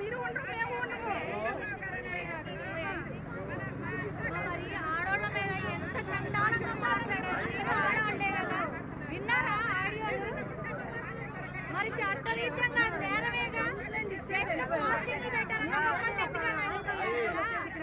మీరు ఉండరు మేము ఉండము మరి ఆడోళ్ళ మీద ఎంత చండాలంగా మాట్లాడారు మీరు ఆడవాళ్ళే కదా. విన్నారా ఆడియోలు మరి చట్టరీత్యం కాదు నేరమేగా చేసిన పోస్టింగ్లు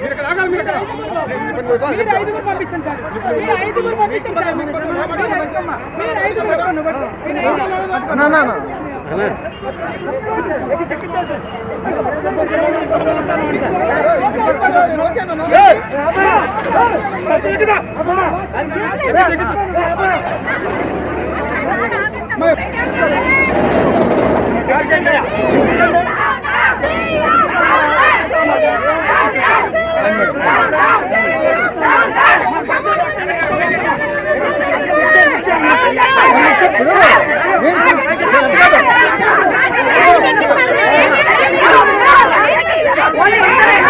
మీరు ఐదుగురు పంపించండి సార్ మీరు ఐదుగురు పంపించండి సార్ మీరు మీరు ఐదుగురు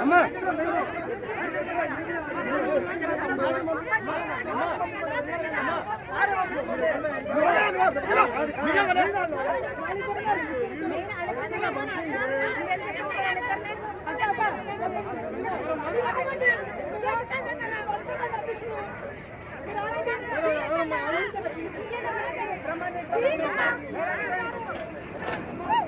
అమ్మా. బ్రహ్మాండ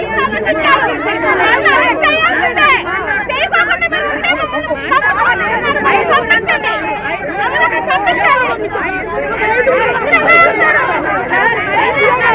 విషయం ఇంకో జరిగిన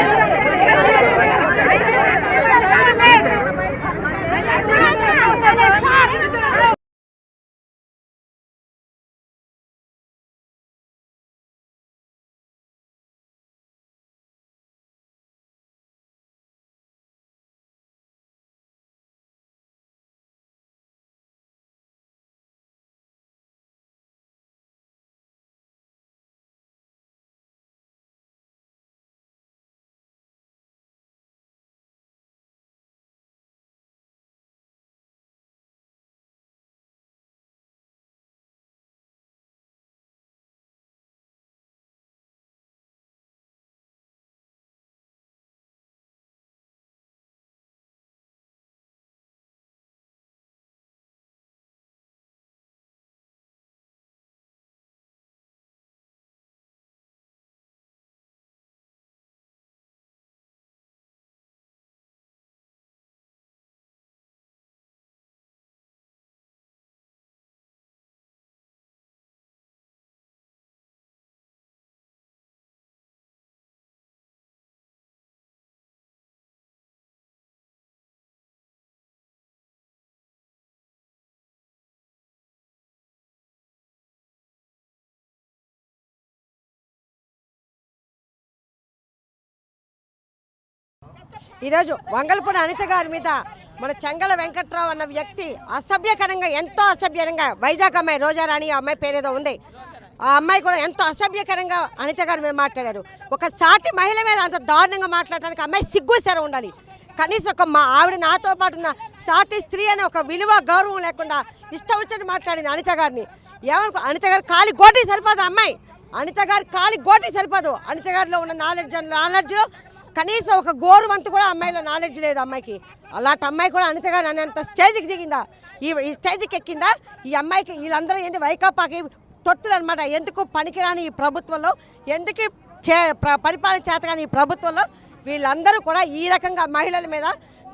ఈరోజు వంగల్పూడి అనిత గారి మీద మన చెంగల వెంకట్రావు అన్న వ్యక్తి అసభ్యకరంగా ఎంతో అసభ్యకరంగా వైజాగ్ అమ్మాయి రోజారాణి అమ్మాయి పేరేదో ఉంది. ఆ అమ్మాయి కూడా ఎంతో అసభ్యకరంగా అనిత గారి మీద మాట్లాడారు. ఒక సాటి మహిళ మీద అంత దారుణంగా మాట్లాడటానికి అమ్మాయి సిగ్గు సరే ఉండాలి. కనీసం ఒక మా ఆవిడ నాతో పాటు ఉన్న సాటి స్త్రీ అనే ఒక విలువ గౌరవం లేకుండా ఇష్టం వచ్చినట్టు మాట్లాడింది అనిత గారిని. ఏమనుకో అనిత గారు కాలి గోటి సరిపోదు అమ్మాయి. అనిత గారి కాలి గోటి సరిపోదు. అనిత గారిలో ఉన్న నాలెడ్జ్ నాలెడ్జ్ కనీసం ఒక గోరు వంతు కూడా అమ్మాయిలో నాలెడ్జ్ లేదు అమ్మాయికి. అలాంటి అమ్మాయి కూడా అనిత నన్ను అంత స్టేజ్కి దిగిందా? ఈ స్టేజ్కి ఎక్కిందా? ఈ అమ్మాయికి వీళ్ళందరూ ఏంటి వైకాపాకి తొత్తులు అనమాట ఎందుకు పనికిరాని ఈ ప్రభుత్వంలో? ఎందుకు చే ప్ర- పరిపాలన చేతగాని ఈ ప్రభుత్వంలో? వీళ్ళందరూ కూడా ఈ రకంగా మహిళల మీద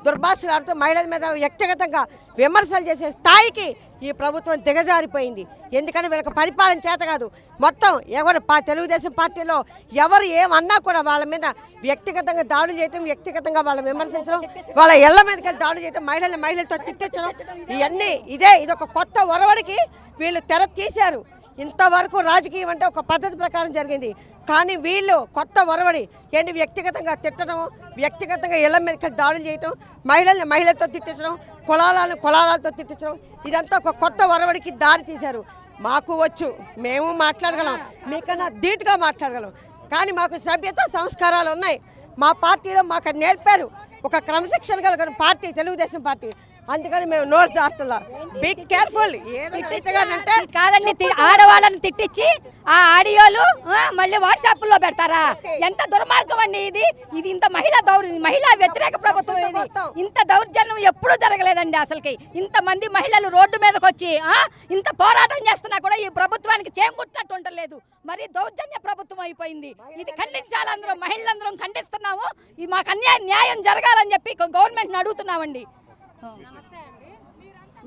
దుర్భాషలాడుతూ మహిళల మీద వ్యక్తిగతంగా విమర్శలు చేసే స్థాయికి ఈ ప్రభుత్వం దిగజారిపోయింది. ఎందుకంటే వీళ్ళకి పరిపాలన చేత కాదు. మొత్తం ఎవరు పా తెలుగుదేశం పార్టీలో ఎవరు ఏమన్నా కూడా వాళ్ళ మీద వ్యక్తిగతంగా దాడులు చేయటం వ్యక్తిగతంగా వాళ్ళని విమర్శించడం వాళ్ళ ఇళ్ళ మీదకి వెళ్ళి దాడులు చేయటం మహిళల్ని మహిళలతో తిట్టించడం ఇవన్నీ ఇదే. ఇది ఒక కొత్త ఒరవడికి వీళ్ళు తెర తీశారు. ఇంతవరకు రాజకీయం అంటే ఒక పద్ధతి ప్రకారం జరిగింది. కానీ వీళ్ళు కొత్త ఒరవడి ఏంటి వ్యక్తిగతంగా తిట్టడం వ్యక్తిగతంగా ఇళ్ళ మీదకి దాడులు చేయటం మహిళల్ని మహిళలతో తిట్టించడం కులాలను కులాలతో తిట్టించడం ఇదంతా ఒక కొత్త ఒరవడికి దారి తీశారు. మాకు వచ్చు మేము మాట్లాడగలం మీకన్నా ధీటుగా మాట్లాడగలం. కానీ మాకు సభ్యత సంస్కారాలు ఉన్నాయి. మా పార్టీలో మాకు అది నేర్పారు. ఒక క్రమశిక్షణ కలిగిన పార్టీ తెలుగుదేశం పార్టీ. అందుకని మేము నోరు జారుతున్నా బీ కేర్ఫుల్ ఏదంటే కాదండి ఆడవాళ్ళని తిట్టించి ఆ ఆడియోలు మళ్ళీ వాట్సాప్లో పెడతారా ఎంత దుర్మార్గం అండి ఇది? ఇది ఇంత మహిళా దౌర్ మహిళా వ్యతిరేక ప్రభుత్వం ఇది. ఇంత దౌర్జన్యం ఎప్పుడూ జరగలేదండి అసలుకి. ఇంత మంది మహిళలు రోడ్డు మీదకి వచ్చి ఆ, ఇంత పోరాటం చేస్తున్నా కూడా ఈ ప్రభుత్వానికి చేకూట్టినట్టు ఉండలేదు. మరి దౌర్జన్య ప్రభుత్వం అయిపోయింది. ఇది ఖండించాలి అందరం మహిళలందరం ఖండిస్తున్నాము. ఇది మాకు అన్యాయం న్యాయం జరగాలని చెప్పి గవర్నమెంట్ని అడుగుతున్నామండి.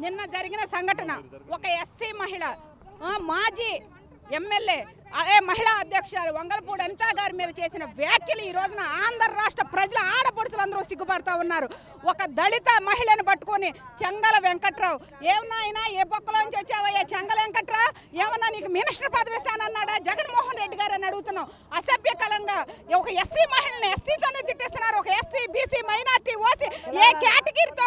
నిన్న జరిగిన సంఘటన. ఒక ఎస్సీ మహిళ మాజీ ఎమ్మెల్యే అదే మహిళా అధ్యక్షురాలు వంగలపూడి అనితా గారి మీద చేసిన వ్యాఖ్యలు ఈ రోజున ఆంధ్ర రాష్ట్ర ప్రజల ఆడపడుచులందరూ సిగ్గుపడతా ఉన్నారు. ఒక దళిత మహిళను పట్టుకొని చెంగల వెంకట్రావు ఏమన్నా అయినా ఏ బొక్కలోంచి వచ్చావయ్యా చెంగల వెంకట్రావు? ఏమన్నా నీకు మినిస్టర్ పదవి ఇస్తానన్నాడా? జగన్మోహన్ రెడ్డి గారు అని అడుగుతున్నాం. అసభ్యకరంగా ఒక ఎస్సీ మహిళని ఎస్సీతోనే తిట్టిస్తున్నారు. ఒక ఎస్సీ బీసీ మైనార్టీ ఓసీ ఏ కేటగిరీతో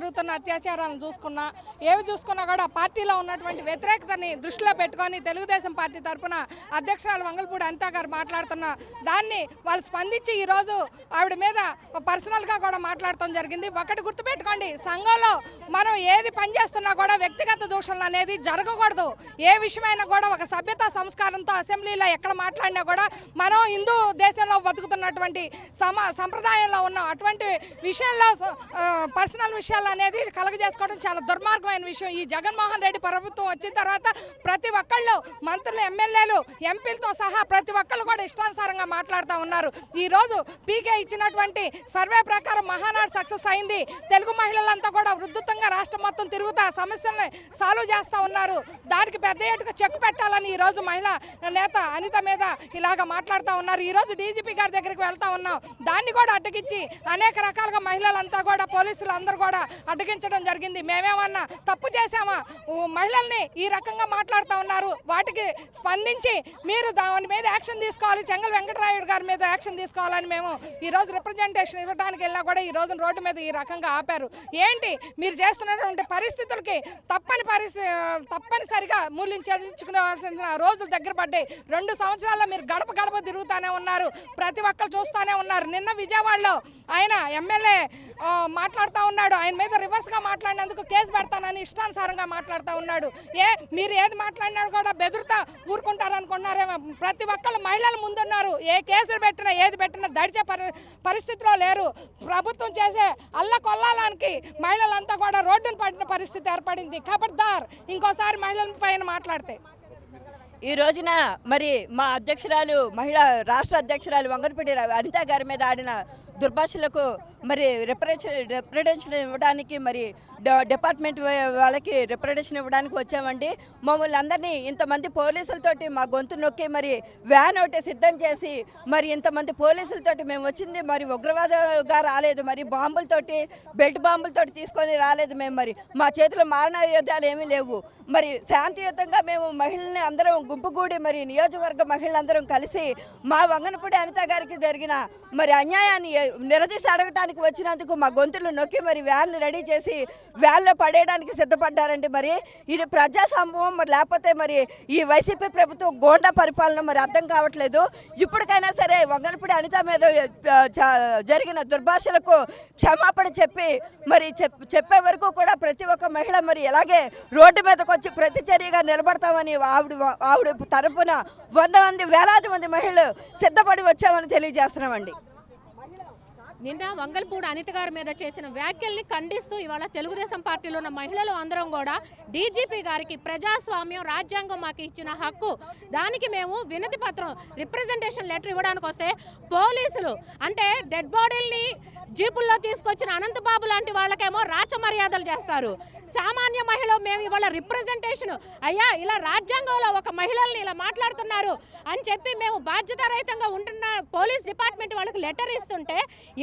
జరుగుతున్న అత్యాచారాలను చూసుకున్నా ఏవి చూసుకున్నా కూడా పార్టీలో ఉన్నటువంటి వ్యతిరేకతని దృష్టిలో పెట్టుకొని తెలుగుదేశం పార్టీ తరఫున అధ్యక్షురాలు మంగళపూడి అనితా గారు మాట్లాడుతున్న దాన్ని వాళ్ళు స్పందించి ఈరోజు ఆవిడ మీద పర్సనల్గా కూడా మాట్లాడటం జరిగింది. ఒకటి గుర్తుపెట్టుకోండి సంఘంలో మనం ఏది పనిచేస్తున్నా కూడా వ్యక్తిగత దూషణలు అనేది జరగకూడదు. ఏ విషయమైనా కూడా ఒక సభ్యత సంస్కారంతో అసెంబ్లీలో ఎక్కడ మాట్లాడినా కూడా మనం హిందూ దేశంలో బతుకుతున్నటువంటి సమ సంప్రదాయంలో ఉన్న అటువంటి విషయంలో పర్సనల్ విషయాలు అనేది కలగజేసుకోవడం చాలా దుర్మార్గమైన విషయం. ఈ జగన్మోహన్ రెడ్డి ప్రభుత్వం వచ్చిన తర్వాత ప్రతి ఒక్కళ్ళు మంత్రులు ఎమ్మెల్యేలు ఎంపీలతో సహా ప్రతి ఒక్కళ్ళు కూడా ఇష్టానుసారంగా మాట్లాడుతూ ఉన్నారు. ఈరోజు పీకే ఇచ్చినటువంటి సర్వే ప్రకారం మహానాడు సక్సెస్ అయింది. తెలుగు మహిళలంతా కూడా ఉద్ధృతంగా రాష్ట్రం మొత్తం తిరుగుతా సమస్యల్ని సాల్వ్ చేస్తూ ఉన్నారు. దానికి పెద్ద ఎటుగా చెక్ పెట్టాలని ఈ రోజు మహిళా నేత అనిత మీద ఇలాగ మాట్లాడుతూ ఉన్నారు. ఈరోజు డీజీపీ గారి దగ్గరికి వెళ్తా ఉన్నాం. దాన్ని కూడా అడ్డగించి అనేక రకాలుగా మహిళలంతా కూడా పోలీసులు అందరూ కూడా అడ్డగించడం జరిగింది. మేమేమన్నా తప్పు చేశామా? మహిళల్ని ఈ రకంగా మాట్లాడుతూ ఉన్నారు. వాటికి స్పందించి మీరు దాని మీద యాక్షన్ తీసుకోవాలి. చెంగల్ వెంకటరాయుడు గారి మీద యాక్షన్ తీసుకోవాలని మేము ఈ రోజు రిప్రజెంటేషన్ ఇవ్వడానికి వెళ్ళినా కూడా ఈ రోజు రోడ్డు మీద ఈ రకంగా ఆపారు. ఏంటి? మీరు చేస్తున్నటువంటి పరిస్థితులకి తప్పని పరిస్థితి తప్పనిసరిగా మూల్యం రోజులు దగ్గర పడ్డాయి. రెండు సంవత్సరాల్లో మీరు గడప గడప తిరుగుతూనే ఉన్నారు. ప్రతి ఒక్కరు చూస్తూనే ఉన్నారు. నిన్న విజయవాడలో ఆయన ఎమ్మెల్యే మాట్లాడుతూ ఉన్నాడు. ఆయన మీద రివర్స్గా మాట్లాడినందుకు కేసు పెడతానని ఇష్టానుసారంగా మాట్లాడుతూ ఉన్నాడు. ఏ మీరు ఏది మాట్లాడినా కూడా బెదురుతా ఊరుకుంటారనుకుంటున్నారేమో ప్రతి ఒక్కళ్ళు మహిళలు ముందున్నారు. ఏ కేసులు పెట్టినా ఏది పెట్టినా దడిచే పరి పరిస్థితిలో లేరు. ప్రభుత్వం చేసే అల్ల కొల్లాలానికి మహిళలంతా కూడా రోడ్డును పడిన పరిస్థితి ఏర్పడింది. ఖబర్దార్ ఇంకోసారి మహిళల పైన మాట్లాడితే. ఈ రోజున మరి మా అధ్యక్షురాలు మహిళా రాష్ట్ర అధ్యక్షురాలు వంగరపూడి అనిత గారి మీద ఆడిన దుర్భాషలకు మరి రిప్రజెంట్ రిప్రజెంటేషన్ ఇవ్వడానికి మరి డ- డిపార్ట్మెంట్ వాళ్ళకి రిప్రజెంటేషన్ ఇవ్వడానికి వచ్చామండి. మమ్మల్ని అందరినీ ఇంతమంది పోలీసులతోటి మా గొంతు నొక్కి మరి వ్యాన్ ఒకటి సిద్ధం చేసి మరి ఇంతమంది పోలీసులతోటి మేము వచ్చింది. మరి ఉగ్రవాదంగా రాలేదు. మరి బాంబులతోటి బెల్ట్ బాంబులతోటి తీసుకొని రాలేదు మేము మరి. మా చేతిలో మారణాయుధాలు ఏమీ లేవు. మరి శాంతియుతంగా మేము మహిళల్ని అందరం గుంపుగూడి మరి నియోజకవర్గ మహిళలందరం కలిసి మా వంగనపూడి అనిత గారికి జరిగిన మరి అన్యాయాన్ని నిలదీసి అడగటానికి వచ్చినందుకు మా గొంతులు నొక్కి మరి వ్యాన్ రెడీ చేసి వ్యాన్లో పడేయడానికి సిద్ధపడ్డారండి మరి. ఇది ప్రజా సంభవం మరి లేకపోతే మరి ఈ వైసీపీ ప్రభుత్వం గోండా పరిపాలన మరి అర్థం కావట్లేదు. ఇప్పటికైనా సరే వంగనపూడి అనిత మీద జరిగిన దుర్భాషలకు క్షమాపణ చెప్పి మరి చెప్- చెప్పే వరకు కూడా ప్రతి ఒక్క మహిళ మరి ఎలాగే రోడ్డు మీదకి వచ్చి ప్రతిచర్యగా నిలబడతామని ఆవిడ ఆవిడ తరపున వంద మంది వేలాది మంది మహిళలు సిద్ధపడి వచ్చామని తెలియజేస్తున్నామండి. నిన్న వంగల్పూడి అనిత గారి మీద చేసిన వ్యాఖ్యల్ని ఖండిస్తూ ఇవాళ తెలుగుదేశం పార్టీలో ఉన్న మహిళలు అందరం కూడా డీజీపీ గారికి ప్రజాస్వామ్యం రాజ్యాంగం మాకు ఇచ్చిన హక్కు. దానికి మేము వినతి పత్రం రిప్రజెంటేషన్ లెటర్ ఇవ్వడానికి వస్తే పోలీసులు అంటే డెడ్ బాడీల్ని జీపుల్లో తీసుకొచ్చిన అనంతబాబు లాంటి వాళ్ళకేమో రాచ మర్యాదలు చేస్తారు. సామాన్య మహిళ మేము ఇవాళ రిప్రజెంటేషన్ అయ్యా ఇలా రాజ్యాంగంలో ఒక మహిళల్ని ఇలా మాట్లాడుతున్నారు అని చెప్పి మేము బాధ్యతారహితంగా ఉంటున్న పోలీస్ డిపార్ట్మెంట్ వాళ్ళకి లెటర్ ఇస్తుంటే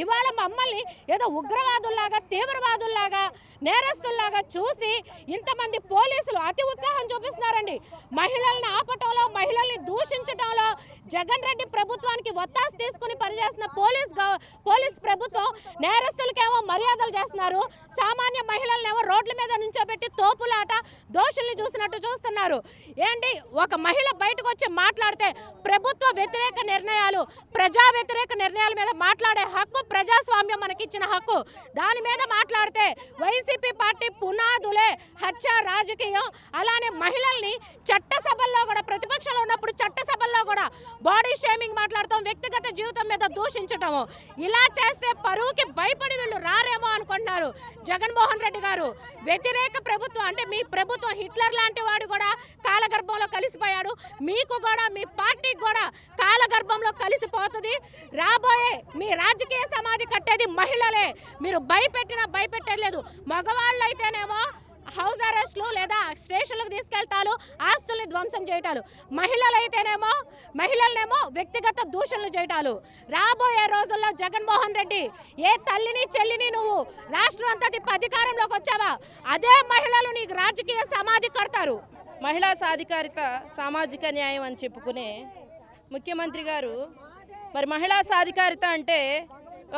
ఇవాళ మమ్మల్ని ఏదో ఉగ్రవాదుల్లాగా తీవ్రవాదుల్లాగా నేరస్తుల్లాగా చూసి ఇంతమంది పోలీసులు అతి ఉత్సాహం చూపిస్తున్నారండి. మహిళల్ని ఆపటంలో మహిళల్ని దూషించటంలో జగన్ రెడ్డి ప్రభుత్వానికి ఒత్తాసు తీసుకుని పనిచేస్తున్న పోలీస్ పోలీస్ ప్రభుత్వం నేరస్తులకేమో మర్యాదలు చేస్తున్నారు. సామాన్య మహిళలనేమో రోడ్ల మీద నుంచోబెట్టి తోపులాట దోషుల్ని చూసినట్టు చూస్తున్నారు. ఏంటి? ఒక మహిళ బయటకు వచ్చి మాట్లాడితే ప్రభుత్వ వ్యతిరేక నిర్ణయాలు ప్రజా వ్యతిరేక నిర్ణయాల మీద మాట్లాడే హక్కు ప్రజాస్వామ్యం మనకిచ్చిన హక్కు. దాని మీద మాట్లాడితే వైసీపీ పార్టీ పునాదులే హత్య రాజకీయం అలానే మహిళల్ని చట్టసభల్లో కూడా ప్రతిపక్షంలో ఉన్నప్పుడు చట్టసభల్లో కూడా బాడీ షేమింగ్ మాట్లాడతాం వ్యక్తిగత జీవితం మీద దూషించటము. ఇలా చేస్తే పరువుకి భయపడి వీళ్ళు రారేమో అనుకుంటున్నారు జగన్మోహన్ రెడ్డి గారు. వ్యతిరేక ప్రభుత్వం అంటే మీ ప్రభుత్వం హిట్లర్ లాంటి వాడు కూడా కాలగర్భంలో కలిసిపోయాడు. మీకు కూడా మీ పార్టీకి కూడా కాలగర్భంలో కలిసిపోతుంది. రాబోయే మీ రాజకీయ సమాధి కట్టేది మహిళలే. మీరు భయపెట్టినా భయపెట్టలేదు. మగవాళ్ళు అయితేనేమో హౌస్ అరెస్ట్లు లేదా స్టేషన్లకు తీసుకెళ్తాలు ఆస్తుల్ని ధ్వంసం చేయటాలు. మహిళలైతేనేమో మహిళలనేమో వ్యక్తిగత దూషణలు చేయటాలు. రాబోయే రోజుల్లో జగన్మోహన్ రెడ్డి ఏ తల్లిని చెల్లిని నువ్వు రాష్ట్రం అంతా తిప్పి అధికారంలోకి వచ్చావా? అదే మహిళలు నీకు రాజకీయ సమాధి కడతారు. మహిళా సాధికారిత సామాజిక న్యాయం అని చెప్పుకునే ముఖ్యమంత్రి గారు మరి మహిళా సాధికారిత అంటే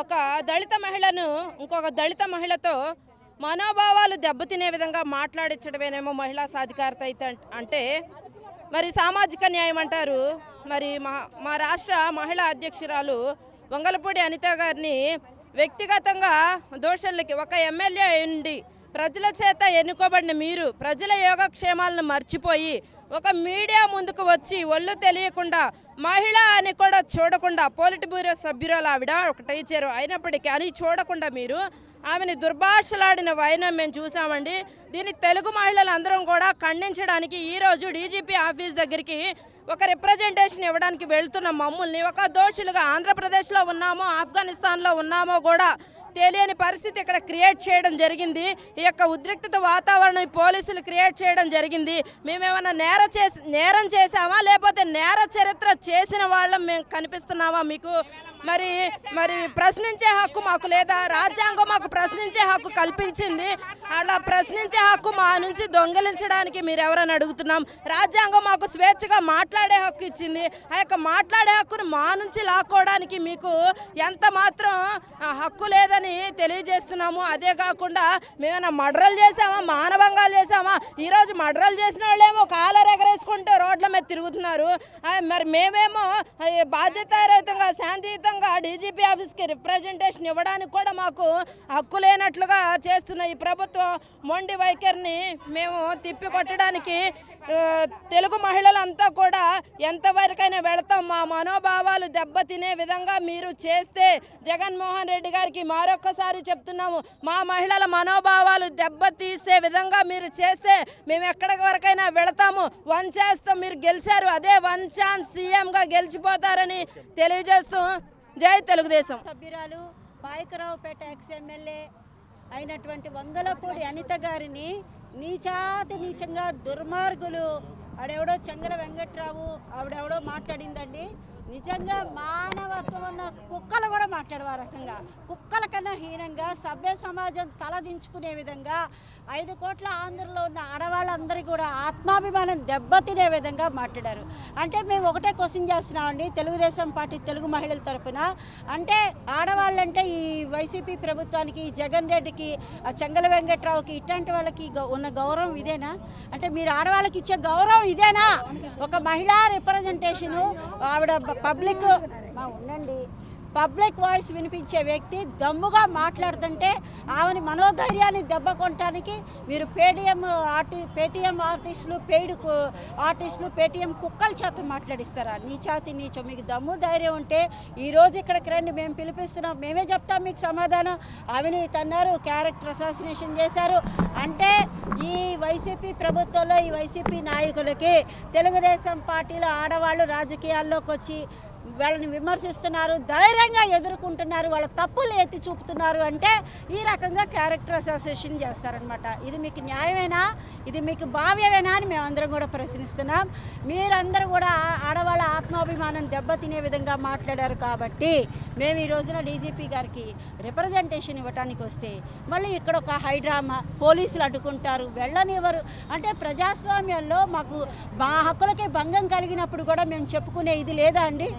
ఒక దళిత మహిళను ఇంకొక దళిత మహిళతో మనోభావాలు దెబ్బతినే విధంగా మాట్లాడించడమేనేమో మహిళా సాధికారత అయితే అంటే మరి సామాజిక న్యాయం అంటారు. మరి మా మా రాష్ట్ర మహిళా అధ్యక్షురాలు వంగలపూడి అనిత గారిని వ్యక్తిగతంగా దోషులకి ఒక ఎమ్మెల్యే ఉండి ప్రజల చేత ఎన్నుకోబడిన మీరు ప్రజల యోగక్షేమాలను మర్చిపోయి ఒక మీడియా ముందుకు వచ్చి ఒళ్ళు తెలియకుండా మహిళ అని కూడా చూడకుండా పోలిట్ బ్యూరో సభ్యురాలు ఆవిడ ఒకటైచారు అయినప్పటికీ అని చూడకుండా మీరు ఆమెని దుర్భాషలాడిన వైనం మేము చూసామండి. దీన్ని తెలుగు మహిళలు అందరం కూడా ఖండించడానికి ఈరోజు డీజీపీ ఆఫీస్ దగ్గరికి ఒక రిప్రజెంటేషన్ ఇవ్వడానికి వెళ్తున్న మమ్మల్ని ఒక దోషులుగా ఆంధ్రప్రదేశ్లో ఉన్నామో ఆఫ్ఘనిస్తాన్లో ఉన్నామో కూడా తెలియని పరిస్థితి ఇక్కడ క్రియేట్ చేయడం జరిగింది. ఈ యొక్క ఉద్రిక్తత వాతావరణం పోలీసులు క్రియేట్ చేయడం జరిగింది. మేమేమన్నా నేర చేసి నేరం చేసామా లేకపోతే నేర చరిత్ర చేసిన వాళ్ళం మేము కనిపిస్తున్నామా మీకు? మరి మరి ప్రశ్నించే హక్కు మాకు లేదా? రాజ్యాంగం మాకు ప్రశ్నించే హక్కు కల్పించింది. అలా ప్రశ్నించే హక్కు మా నుంచి దొంగిలించడానికి మీరు ఎవరని అడుగుతున్నాం? రాజ్యాంగం మాకు స్వేచ్ఛగా మాట్లాడే హక్కు ఇచ్చింది. ఆ యొక్క మాట్లాడే హక్కును మా నుంచి లాక్కోవడానికి మీకు ఎంత మాత్రం ఆ, హక్కు లేదని తెలియజేస్తున్నాము. అదే కాకుండా మేమైనా మర్డర్లు చేసామా మానభంగాలు చేసామా ఈరోజు మడరలు చేసిన వాళ్ళేమో కాలర్ ఎగరేసుకుంటూ రోడ్ల మీద తిరుగుతున్నారు. మరి మేమేమో బాధ్యతారహితంగా శాంతియుత విధంగా డీజీపీ ఆఫీస్కి రిప్రజెంటేషన్ ఇవ్వడానికి కూడా మాకు హక్కు లేనట్లుగా చేస్తున్న ఈ ప్రభుత్వం. మొండి వైఖరిని మేము తిప్పికొట్టడానికి తెలుగు మహిళలంతా కూడా ఎంతవరకైనా వెళతాం. మా మనోభావాలు దెబ్బతినే విధంగా మీరు చేస్తే జగన్మోహన్ రెడ్డి గారికి మరొకసారి చెప్తున్నాము. మా మహిళల మనోభావాలు దెబ్బతీసే విధంగా మీరు చేస్తే మేము ఎక్కడి వరకైనా వెళతాము. వన్ చేస్తాం మీరు గెలిచారు. అదే వన్ ఛాన్స్ సీఎంగా గెలిచిపోతారని తెలియజేస్తూ జై తెలుగుదేశం. సభ్యురాలు పాయకరావుపేట ఎక్స్ ఎమ్మెల్యే అయినటువంటి వంగలపూడి అనిత గారిని నీచాతి నీచంగా దుర్మార్గులు. ఆడెవడో చెంగల వెంకట్రావు ఆవిడెవడో మాట్లాడిందండి. నిజంగా మానవత్వం ఉన్న కుక్కలు కూడా మాట్లాడేవా రకంగా? కుక్కల కన్నా హీనంగా సభ్య సమాజం తలదించుకునే విధంగా ఐదు కోట్ల ఆంధ్రలో ఉన్న ఆడవాళ్ళందరికీ కూడా ఆత్మాభిమానం దెబ్బతినే విధంగా మాట్లాడారు. అంటే మేము ఒకటే క్వశ్చన్ చేస్తున్నామండి తెలుగుదేశం పార్టీ తెలుగు మహిళల తరపున. అంటే ఆడవాళ్ళంటే ఈ వైసీపీ ప్రభుత్వానికి జగన్ రెడ్డికి చెంగల వెంకట్రావుకి ఇట్లాంటి వాళ్ళకి గౌ- ఉన్న గౌరవం ఇదేనా? అంటే మీరు ఆడవాళ్ళకి ఇచ్చే గౌరవం ఇదేనా? ఒక మహిళా రిప్రజెంటేషను ఆవిడ పబ్లిక్ ఉండండి. పబ్లిక్ వాయిస్ వినిపించే వ్యక్తి దమ్ముగా మాట్లాడుతుంటే ఆమెని మనోధైర్యాన్ని దెబ్బకొనటానికి మీరు పేటిఎం ఆర్టి పేటీఎం ఆర్టిస్టులు పెయిడ్ ఆర్టిస్టులు పేటీఎం కుక్కల చేత మాట్లాడిస్తారా? నీ చేతి నీచో మీకు దమ్ము ధైర్యం ఉంటే ఈరోజు ఇక్కడికి రండి మేము పిలిపిస్తున్నాం మేమే చెప్తాం మీకు సమాధానం. అవినీతి అన్నారు క్యారెక్టర్ అసాసినేషన్ చేశారు. అంటే ఈ వైసీపీ ప్రభుత్వంలో ఈ వైసీపీ నాయకులకి తెలుగుదేశం పార్టీలో ఆడవాళ్ళు రాజకీయాల్లోకి వచ్చి వాళ్ళని విమర్శిస్తున్నారు ధైర్యంగా ఎదుర్కొంటున్నారు వాళ్ళ తప్పులు ఎత్తి చూపుతున్నారు అంటే ఈ రకంగా క్యారెక్టర్ అసోసియేషన్ చేస్తారనమాట ఇది మీకు న్యాయమేనా? ఇది మీకు భావ్యమేనా అని మేమందరం కూడా ప్రశ్నిస్తున్నాం. మీరందరూ కూడా ఆడవాళ్ళ ఆత్మాభిమానం దెబ్బతినే విధంగా మాట్లాడారు కాబట్టి మేము ఈ రోజున డీజీపీ గారికి రిప్రజెంటేషన్ ఇవ్వడానికి వస్తే మళ్ళీ ఇక్కడ ఒక హైడ్రామా పోలీసులు అడ్డుకుంటారు వెళ్ళనివ్వరు. అంటే ప్రజాస్వామ్యంలో మాకు మా హక్కులకే భంగం కలిగినప్పుడు కూడా మేము చెప్పుకునే ఇది లేదా అండి?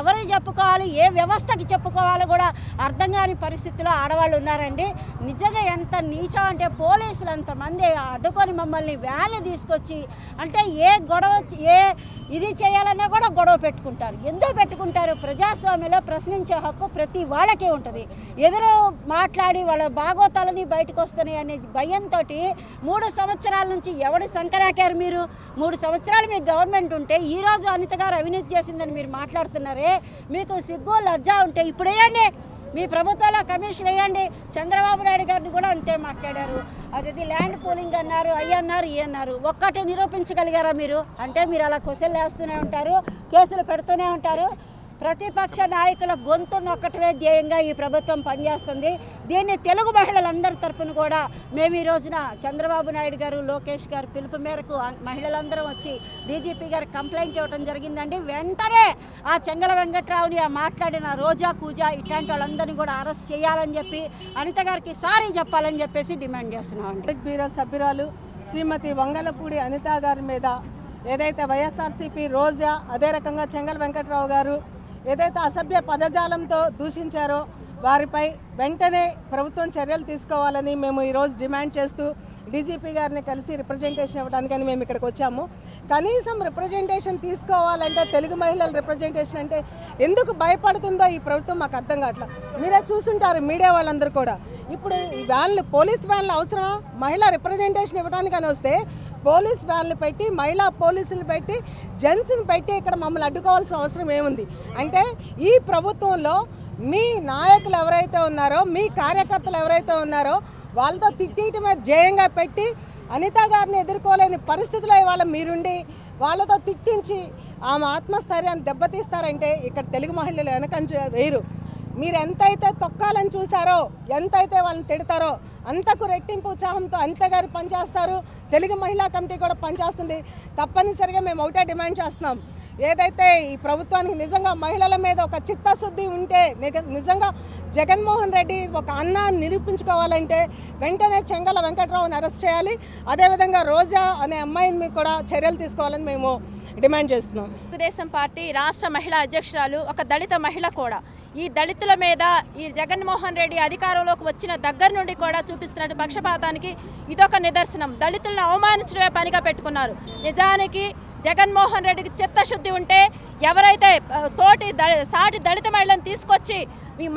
ఎవరికి చెప్పుకోవాలి ఏ వ్యవస్థకి చెప్పుకోవాలో కూడా అర్థం కాని పరిస్థితిలో ఆడవాళ్ళు ఉన్నారండి. నిజంగా ఎంత నీచం అంటే పోలీసులు అంతమంది అడ్డుకొని మమ్మల్ని వ్యాన్లు తీసుకొచ్చి అంటే ఏ గొడవ ఏ ఇది చేయాలన్నా కూడా గొడవ పెట్టుకుంటారు. ఎందుకు పెట్టుకుంటారు? ప్రజాస్వామ్యంలో ప్రశ్నించే హక్కు ప్రతి వాళ్ళకే ఉంటుంది. ఎదురు మాట్లాడి వాళ్ళ బాగోతాలని బయటకు వస్తున్నాయి అనే భయంతో మూడు సంవత్సరాల నుంచి ఎవడు సంకరాకారు మీరు? మూడు సంవత్సరాలు మీకు గవర్నమెంట్ ఉంటే ఈరోజు అనిత గారు అవినీతి చేసిందని మీరు మాట్లాడుతున్నారు. మీకు సిగ్గు లజ్జ ఉంటే ఇప్పుడు వేయండి. మీ ప్రభుత్వంలో కమిషన్ వేయండి. చంద్రబాబు నాయుడు గారిని కూడా అంతే మాట్లాడారు. అది ల్యాండ్ పోలింగ్ అన్నారు అయ్యి అన్నారు ఈ అన్నారు. ఒక్కటి నిరూపించగలిగారా మీరు? అంటే మీరు అలా క్వశ్చన్లు వేస్తూనే ఉంటారు కేసులు పెడుతూనే ఉంటారు. ప్రతిపక్ష నాయకుల గొంతును నొక్కటమే ధ్యేయంగా ఈ ప్రభుత్వం పనిచేస్తుంది. దీన్ని తెలుగు మహిళలందరి తరపున కూడా మేము ఈ రోజున చంద్రబాబు నాయుడు గారు లోకేష్ గారు పిలుపు మేరకు మహిళలందరూ మహిళలందరం వచ్చి డీజీపీ గారు కంప్లైంట్ ఇవ్వడం జరిగిందండి. వెంటనే ఆ చెంగల వెంకట్రావుని ఆ మాట్లాడిన రోజా కూజా ఇట్లాంటి వాళ్ళందరినీ కూడా అరెస్ట్ చేయాలని చెప్పి అనిత గారికి సారీ చెప్పాలని చెప్పేసి డిమాండ్ చేస్తున్నామండి. బ్యూరో సభ్యురాలు శ్రీమతి వంగలపూడి అనిత గారి మీద ఏదైతే వైఎస్ఆర్సీపీ రోజా అదే రకంగా చెంగల్ వెంకట్రావు గారు ఏదైతే అసభ్య పదజాలంతో దూషించారో వారిపై వెంటనే ప్రభుత్వం చర్యలు తీసుకోవాలని మేము ఈరోజు డిమాండ్ చేస్తూ డీజీపీ గారిని కలిసి రిప్రజెంటేషన్ ఇవ్వడానికని మేము ఇక్కడికి వచ్చాము. కనీసం రిప్రజెంటేషన్ తీసుకోవాలంటే తెలుగు మహిళల రిప్రజెంటేషన్ అంటే ఎందుకు భయపడుతుందో ఈ ప్రభుత్వం మాకు అర్థం కావట్లేదు మీరే చూసుంటారు మీడియా వాళ్ళందరూ కూడా. ఇప్పుడు ఈ వ్యాన్లు పోలీస్ వ్యాన్లు అవసరమా? మహిళా రిప్రజెంటేషన్ ఇవ్వడానికి అని వస్తే పోలీస్ వ్యాన్లు పెట్టి మహిళా పోలీసులు పెట్టి జెంట్స్ని పెట్టి ఇక్కడ మమ్మల్ని అడ్డుకోవాల్సిన అవసరం ఏముంది? అంటే ఈ ప్రభుత్వంలో మీ నాయకులు ఎవరైతే ఉన్నారో మీ కార్యకర్తలు ఎవరైతే ఉన్నారో వాళ్ళతో తిట్టేయటమే జయంగా పెట్టి అనిత గారిని ఎదుర్కోలేని పరిస్థితిలో ఇవాళ మీరుండి వాళ్ళతో తిట్టించి ఆమె ఆత్మస్థైర్యాన్ని దెబ్బతీస్తారంటే ఇక్కడ తెలుగు మహిళలు వెనకంచ వేరు మీరు ఎంతైతే తొక్కాలని చూసారో ఎంతైతే వాళ్ళని తిడతారో అంతకు రెట్టింపు ఉత్సాహంతో అనిత గారు పనిచేస్తారు. తెలుగు మహిళా కమిటీ కూడా పనిచేస్తుంది. తప్పనిసరిగా మేము ఒకటే డిమాండ్ చేస్తున్నాం. ఏదైతే ఈ ప్రభుత్వానికి నిజంగా మహిళల మీద ఒక చిత్తశుద్ధి ఉంటే నిగ- నిజంగా జగన్మోహన్ రెడ్డి ఒక అన్న నిరూపించుకోవాలంటే వెంటనే చెంగల వెంకట్రావుని అరెస్ట్ చేయాలి. అదేవిధంగా రోజా అనే అమ్మాయిని మీద కూడా చర్యలు తీసుకోవాలని మేము డిమాండ్ చేస్తున్నాం. తెలుగుదేశం పార్టీ రాష్ట్ర మహిళా అధ్యక్షురాలు ఒక దళిత మహిళ కూడా. ఈ దళితుల మీద ఈ జగన్మోహన్ రెడ్డి అధికారంలోకి వచ్చిన దగ్గర నుండి కూడా చూపిస్తున్న పక్షపాతానికి ఇదొక నిదర్శనం. దళితులను అవమానించడమే పనిగా పెట్టుకున్నారు. నిజానికి జగన్మోహన్ రెడ్డికి చిత్తశుద్ధి ఉంటే ఎవరైతే తోటి దళి సాటి దళిత మహిళను తీసుకొచ్చి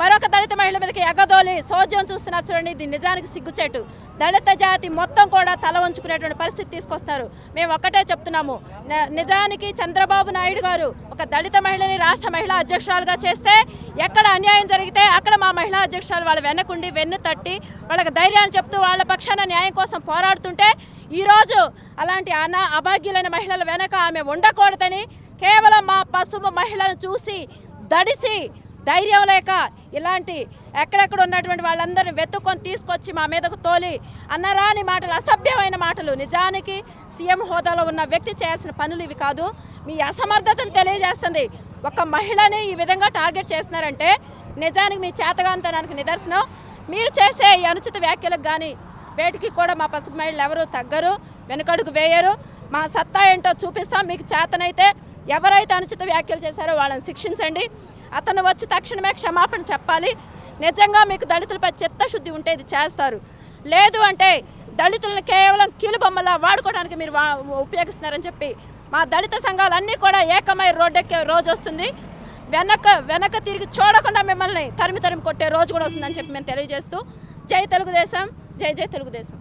మరొక దళిత మహిళ మీదకి ఎగదోలి సోద్యం చూస్తున్నారు చూడండి. ఇది నిజానికి సిగ్గుచేటు. దళిత జాతి మొత్తం కూడా తల వంచుకునేటువంటి పరిస్థితి తీసుకొస్తారు మేము ఒక్కటే చెప్తున్నాము. నిజానికి చంద్రబాబు నాయుడు గారు ఒక దళిత మహిళని రాష్ట్ర మహిళా అధ్యక్షురాలుగా చేస్తే ఎక్కడ అన్యాయం జరిగితే అక్కడ మా మహిళా అధ్యక్షురాలు వాళ్ళ వెనకుండి వెన్ను తట్టి వాళ్ళకి ధైర్యాన్ని చెప్తూ వాళ్ళ పక్షాన న్యాయం కోసం పోరాడుతుంటే ఈరోజు అలాంటి అన అభాగ్యులైన మహిళల వెనక ఆమె ఉండకూడదని కేవలం మా పసుపు మహిళను చూసి దడిసి ధైర్యం లేక ఇలాంటి ఎక్కడెక్కడ ఉన్నటువంటి వాళ్ళందరిని వెతుక్కొని తీసుకొచ్చి మా మీదకు తోలి అన్నరాని మాటలు అసభ్యమైన మాటలు. నిజానికి సీఎం హోదాలో ఉన్న వ్యక్తి చేయాల్సిన పనులు ఇవి కాదు. మీ అసమర్థతను తెలియజేస్తుంది. ఒక మహిళని ఈ విధంగా టార్గెట్ చేస్తున్నారంటే నిజానికి మీ చేతగాంతనానికి నిదర్శనం. మీరు చేసే ఈ అనుచిత వ్యాఖ్యలకు కానీ వేటికి కూడా మా పసుపు మహిళలు ఎవరు తగ్గరు వెనుకడుగు వేయరు. మా సత్తా ఏంటో చూపిస్తాం. మీకు చేతనైతే ఎవరైతే అనుచిత వ్యాఖ్యలు చేశారో వాళ్ళని శిక్షించండి. అతను వచ్చి తక్షణమే క్షమాపణ చెప్పాలి. నిజంగా మీకు దళితులపై చిత్తశుద్ధి ఉంటే ఇది చేస్తారు. లేదు అంటే దళితులను కేవలం కీలుబొమ్మలా వాడుకోవడానికి మీరు ఉపయోగిస్తున్నారని చెప్పి మా దళిత సంఘాలన్నీ కూడా ఏకమై రోడ్డెక్కే రోజు వస్తుంది. వెనక వెనక తిరిగి చూడకుండా మిమ్మల్ని తరిమి తరిమి కొట్టే రోజు కూడా వస్తుందని చెప్పి మేము తెలియజేస్తూ జై తెలుగుదేశం జై జై తెలుగుదేశం.